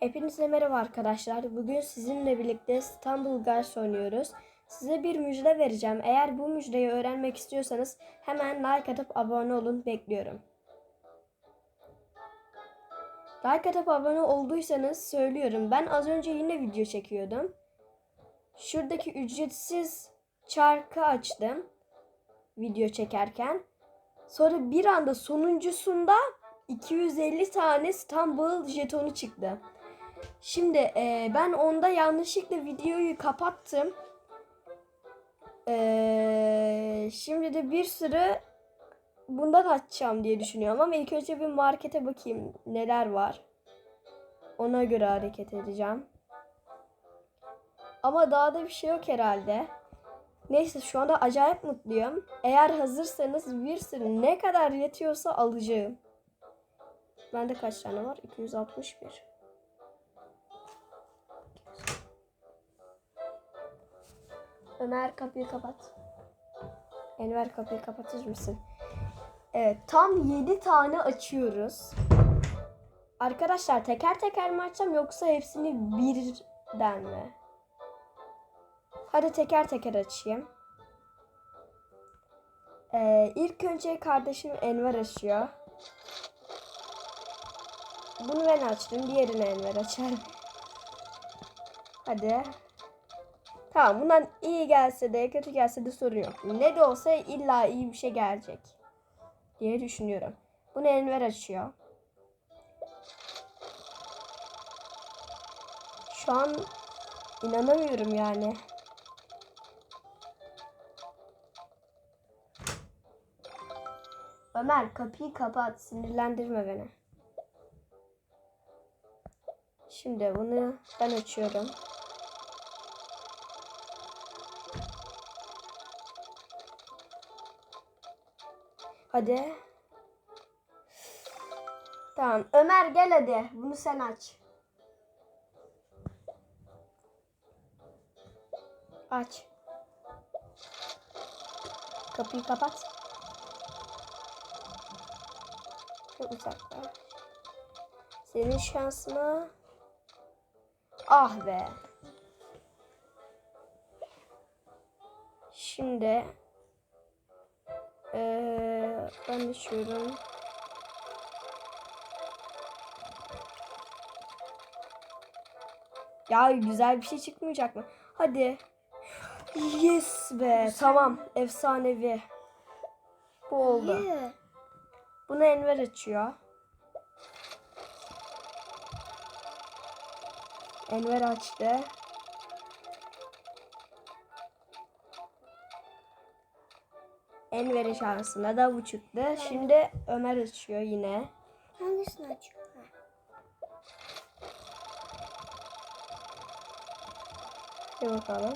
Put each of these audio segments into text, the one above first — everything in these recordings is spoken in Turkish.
Hepinize merhaba arkadaşlar. Bugün sizinle birlikte İstanbul Guys oynuyoruz. Size bir müjde vereceğim. Eğer bu müjdeyi öğrenmek istiyorsanız hemen like atıp abone olun. Bekliyorum. Like atıp abone olduysanız söylüyorum. Ben az önce yine video çekiyordum. Şuradaki ücretsiz çarkı açtım. Video çekerken. Sonra bir anda sonuncusunda 250 tane İstanbul jetonu çıktı. Şimdi e, ben onda yanlışlıkla videoyu kapattım. E, şimdi de bir sürü bundan açacağım diye düşünüyorum ama ilk önce bir markete bakayım neler var. Ona göre hareket edeceğim. Ama daha da bir şey yok herhalde. Neyse şu anda acayip mutluyum. Eğer hazırsanız bir sürü ne kadar yetiyorsa alacağım. Bende kaç tane var? 261. Ömer kapıyı kapat. Enver kapıyı kapatır mısın? Evet tam 7 tane açıyoruz. Arkadaşlar teker teker mi açacağım yoksa hepsini birden mi? Hadi teker teker açayım. Ee, ilk önce kardeşim Enver açıyor. Bunu ben açtım. Diğerini Enver açar. Hadi. Tamam bundan iyi gelse de kötü gelse de sorun yok. Ne de olsa illa iyi bir şey gelecek. Diye düşünüyorum. Bunu Enver açıyor. Şu an inanamıyorum yani. Ömer kapıyı kapat. Sinirlendirme beni. Şimdi bunu ben açıyorum. Hadi. Tamam. Ömer gel hadi. Bunu sen aç. Aç. Kapıyı kapat. Çok uzakta. Senin şansına. Ah be. Şimdi ee, ben düşüyorum. Ya güzel bir şey çıkmayacak mı? Hadi. Yes be. Tamam. Efsanevi. Bu oldu. Yeah. Bunu Enver açıyor. Enver açtı. Enver'in şansına da bu çıktı. Şimdi Ömer açıyor yine. Hangisini açıyor? Bir bakalım.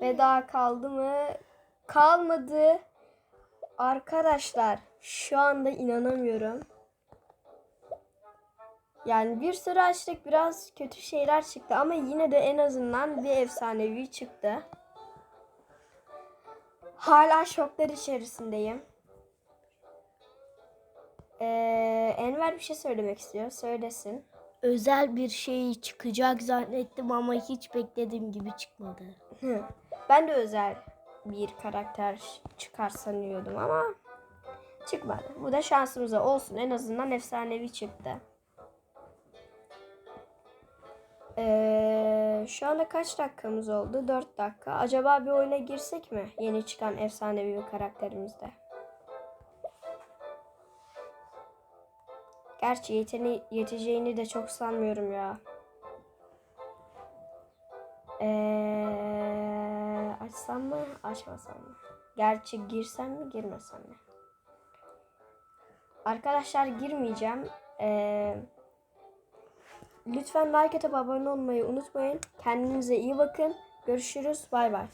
Ve daha kaldı mı? Kalmadı. Arkadaşlar şu anda inanamıyorum. Yani bir sürü açtık biraz kötü şeyler çıktı ama yine de en azından bir efsanevi çıktı. Hala şoklar içerisindeyim. Ee, Enver bir şey söylemek istiyor. Söylesin. Özel bir şey çıkacak zannettim ama hiç beklediğim gibi çıkmadı. Hı. Ben de özel bir karakter çıkar sanıyordum ama çıkmadı. Bu da şansımıza olsun. En azından efsanevi çıktı. Ee, şu anda kaç dakikamız oldu? 4 dakika. Acaba bir oyuna girsek mi? Yeni çıkan efsanevi bir karakterimizde. Gerçi yeteni yeteceğini de çok sanmıyorum ya. Ee, açsam mı, açmasam mı? Gerçi girsem mi, girmesem mi? Arkadaşlar girmeyeceğim. Ee, lütfen like atıp abone olmayı unutmayın. Kendinize iyi bakın. Görüşürüz. Bay bay.